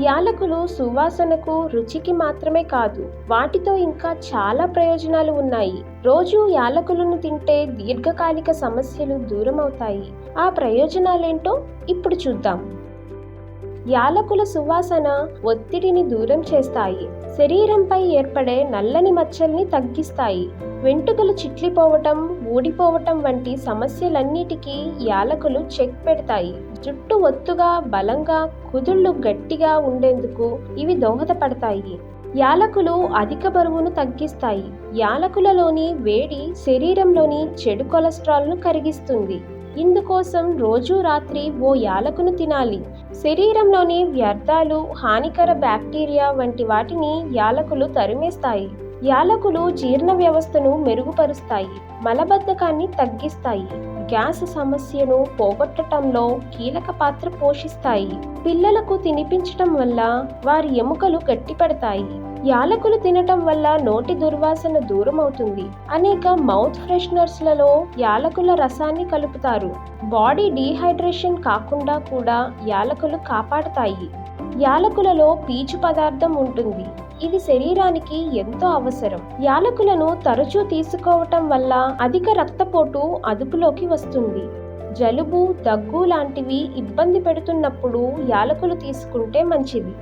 యాలకులు సువాసనకు రుచికి మాత్రమే కాదు వాటితో ఇంకా చాలా ప్రయోజనాలు ఉన్నాయి. రోజు యాలకులను తింటే దీర్ఘకాలిక సమస్యలు దూరం అవుతాయి ఆ ప్రయోజనాలేంటో ఇప్పుడు చూద్దాం. యాలకుల సువాసన ఒత్తిడిని దూరం చేస్తాయి. శరీరంపై ఏర్పడే నల్లని మచ్చల్ని తగ్గిస్తాయి. వెంట్రుకలు చిట్లిపోవటం ఊడిపోవటం వంటి సమస్యలన్నిటికీ యాలకులు చెక్ పెడతాయి. జుట్టు ఒత్తుగా బలంగా కుదుళ్ళు గట్టిగా ఉండేందుకు ఇవి దోహదపడతాయి. యాలకులు అధిక బరువును తగ్గిస్తాయి. యాలకులలోని వేడి శరీరంలోని చెడు కొలెస్ట్రాల్ను కరిగిస్తుంది. ఇందుకోసం రోజు రాత్రి ఓ యాలకును తినాలి. శరీరంలోని వ్యర్థాలు హానికర బ్యాక్టీరియా వంటి వాటిని యాలకులు తరిమేస్తాయి. యాలకులు జీర్ణ వ్యవస్థను మెరుగుపరుస్తాయి మలబద్ధకాన్ని తగ్గిస్తాయి గ్యాస్ సమస్యను పోగొట్టడంలో కీలక పాత్ర పోషిస్తాయి. పిల్లలకు తినిపించటం వల్ల వారి ఎముకలు గట్టిపడతాయి. యాలకులు తినటం వల్ల నోటి దుర్వాసన దూరం అవుతుంది అనేక మౌత్ ఫ్రెషనర్స్లలో యాలకుల రసాన్ని కలుపుతారు. బాడీ డీహైడ్రేషన్ కాకుండా కూడా యాలకులు కాపాడతాయి. యాలకులలో పీచు పదార్థం ఉంటుంది. ఇది శరీరానికి ఎంతో అవసరం. యాలకులను తరచూ తీసుకోవటం వల్ల అధిక రక్తపోటు అదుపులోకి వస్తుంది. జలుబు దగ్గు లాంటివి ఇబ్బంది పెడుతున్నప్పుడు యాలకులు తీసుకుంటే మంచిది.